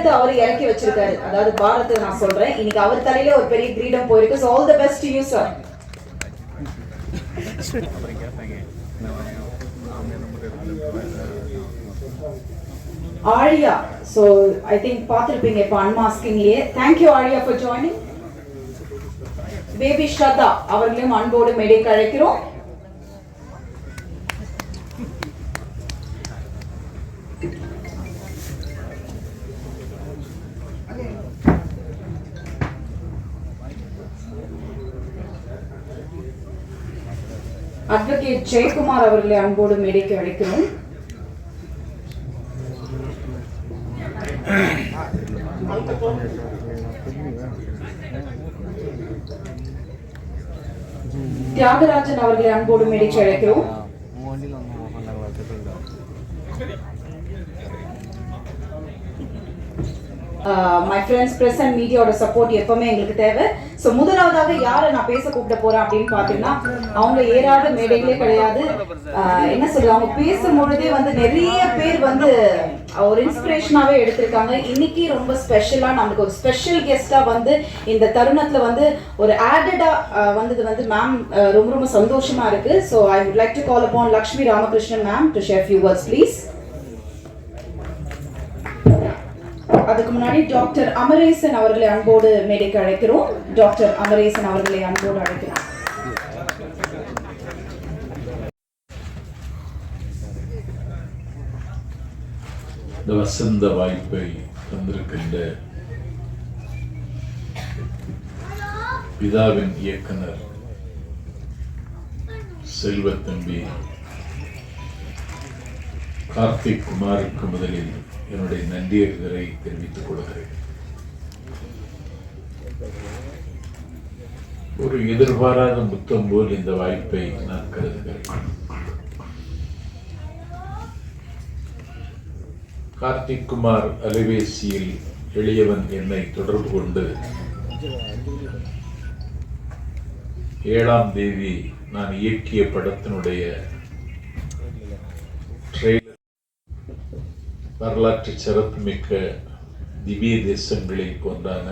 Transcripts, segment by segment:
கிரீடத்தை அவர் இறக்கி வச்சிருக்காரு. அதாவது பாரத்தை நான் சொல்றேன். இன்னைக்கு அவர் தலையில ஒரு பெரிய கிரீடம் போயிருக்கு. So all the best you sir Aaliya so I think பார்த்துருப்பீங்க இப்போ அன்மாஸ்கிங்லேயே thank you Aaliya for joining baby Shraddha அவர்களையும் அன்போடு மேடைக்கு அழைக்கிறோம். அட்வொகேட் ஜெயக்குமார் அவர்களை அன்போடு மேடைக்கு அழைக்கிறோம். தியாகராஜன் அவர்களை அன்போடு மேடைக்கு அழைக்கிறோம். மை ஃப்ரெண்ட்ஸ் ப்ரெஸ் அண்ட் மீடியாவோட சப்போர்ட் எப்பவுமே எங்களுக்கு தேவை. ஸோ முதலாவதாக யாரை நான் பேச கூப்பிட போறேன் அப்படின்னு பார்த்தீங்கன்னா அவங்க ஏறாத மேடைகளே கிடையாது. என்ன சொல்றது? அவங்க பேசும்பொழுதே வந்து நிறைய பேர் வந்து ஒரு இன்ஸ்பிரேஷனாவே எடுத்திருக்காங்க. இன்னைக்கு ரொம்ப ஸ்பெஷலா நம்மளுக்கு ஒரு ஸ்பெஷல் கெஸ்டா வந்து இந்த தருணத்துல வந்து ஒரு ஆடடா வந்தது வந்து மேம் ரொம்ப ரொம்ப சந்தோஷமா இருக்கு. So I would like to call upon Lakshmi Ramakrishnan ma'am to share few words please அதுக்கு முன்னாடி டாக்டர் அமரேசன் அவர்களை அன்போடு மேடைக்கு அழைக்கிறோம். டாக்டர் அமரேசன் அவர்களை அன்போடு அழைக்கிறோம். இந்த வசந்த வாய்ப்பை தந்திருக்கின்ற பிதாவின் இயக்குனர் செல்வத்தம்பி கார்த்திக் குமாருக்கு முதலில் என்னுடைய நன்றியர்களை தெரிவித்துக் கொள்கிறேன். ஒரு எதிர்பாராத முத்தம் போல் இந்த வாய்ப்பை நான் கருதுகிறேன். கார்த்திக் குமார் அலைபேசியில் எளியவன் என்னை தொடர்பு கொண்டு ஏழாம் தேதி நான் இயக்கிய படத்தினுடைய ட்ரெய்லர் வரலாற்று சிறப்புமிக்க திவ்ய தேசங்களில் ஒன்றான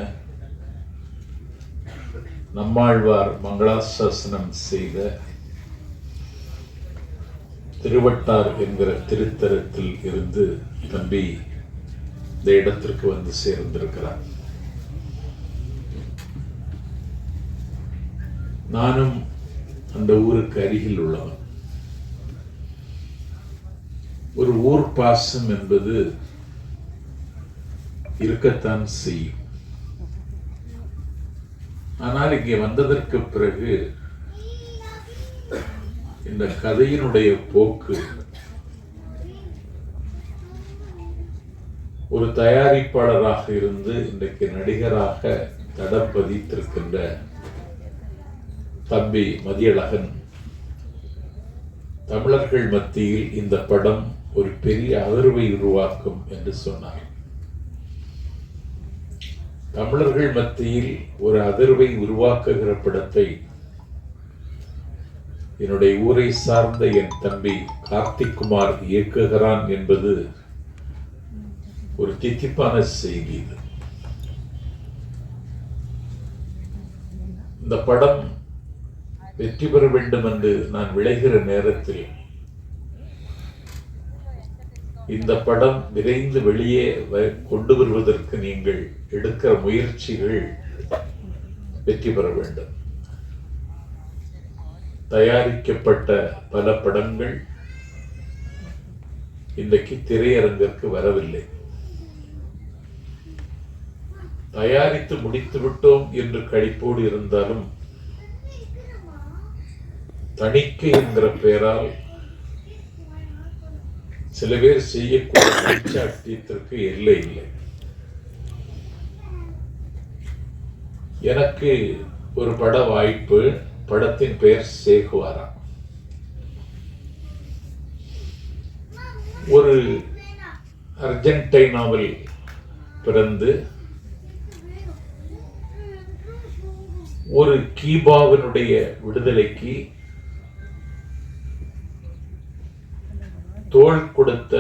நம்மாழ்வார் மங்களாசாசனம் செய்த திருவட்டார் என்கிற திருத்தலத்தில் இருந்து தம்பி இந்த இடத்திற்கு வந்து சேர்ந்திருக்கிறார். நானும் அந்த ஊருக்கு அருகில் உள்ளவன். ஒரு ஊர் பாசம் என்பது இருக்கத்தான் செய்யும். ஆனால் இங்கே வந்ததற்கு பிறகு இந்த கதையினுடைய போக்கு ஒரு தயாரிப்பாளராக இருந்து இன்றைக்கு நடிகராக தடம் பதித்திருக்கின்ற தம்பி மதியழகன். தமிழர்கள் மத்தியில் இந்த படம் ஒரு பெரிய அதிர்வை உருவாக்கும் என்று சொன்னார். தமிழர்கள் மத்தியில் ஒரு அதிர்வை உருவாக்குகிற படத்தை என்னுடைய ஊரை சார்ந்த என் தம்பி கார்த்திக் குமார் இயக்குகிறான் என்பது ஒரு தித்திப்பான செய்தி இது. இந்த படம் வெற்றி பெற வேண்டும் என்று நான் விளைகிற நேரத்தில் இந்த படம் விரைந்து வெளியே வ- கொண்டு வருவதற்கு நீங்கள் எடுக்கிற முயற்சிகள் வெற்றி பெற வேண்டும். தயாரிக்கப்பட்ட பல படங்கள் இன்றைக்கு திரையரங்கிற்கு வரவில்லை. தயாரித்து முடித்து விட்டோம் என்று கழிப்போடு இருந்தாலும் தணிக்கை என்கிற பெயரால் சில பேர் செய்யக்கூடிய இல்லை எல்லை இல்லை. எனக்கு ஒரு பட வாய்ப்பு படத்தின் பெயர் சேகுவாரா. ஒரு அர்ஜென்டைனாவில் பிறந்து ஒரு கீபாவினுடைய விடுதலைக்கு தோள் கொடுத்த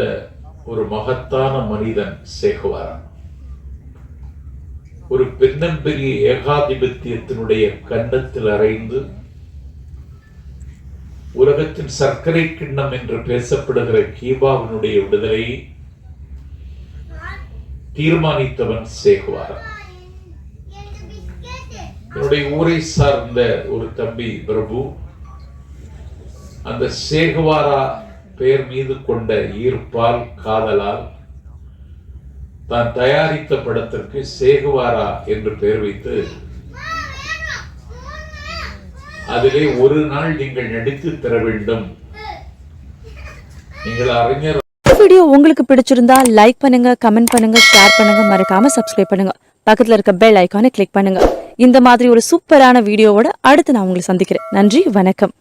ஒரு மகத்தான மனிதன் சேகுவாரன். ஒரு பெண்ணம்பெரிய ஏகாதிபத்தியத்தினுடைய கண்டத்தில் அறைந்து உலகத்தின் சர்க்கரை கிண்ணம் என்று பேசப்படுகிற கீபாவினுடைய விடுதலையை தீர்மானித்தவன் சேகுவாரன். என்னுடைய ஊரை சார்ந்த ஒரு தம்பி பிரபு அந்த சேகுவாரா பெயர் மீது கொண்ட ஈர்ப்பால் காதலால் தான் தயாரித்த படத்திற்கு சேகுவாரா என்று பெயர் வைத்து அதிலே ஒரு நாள் நீங்கள் நடித்து தர வேண்டும். நீங்கள் அறிஞர் வீடியோ உங்களுக்கு பிடிச்சிருந்தா லைக் பண்ணுங்க கமெண்ட் பண்ணுங்க ஷேர் பண்ணுங்க மறக்காம சப்ஸ்கிரைப் பண்ணுங்க. பக்கத்துல இருக்க பெல் ஐக்கானை கிளிக் பண்ணுங்க. இந்த மாதிரி ஒரு சூப்பரான வீடியோவோட அடுத்து நான் உங்களை சந்திக்கிறேன். நன்றி வணக்கம்.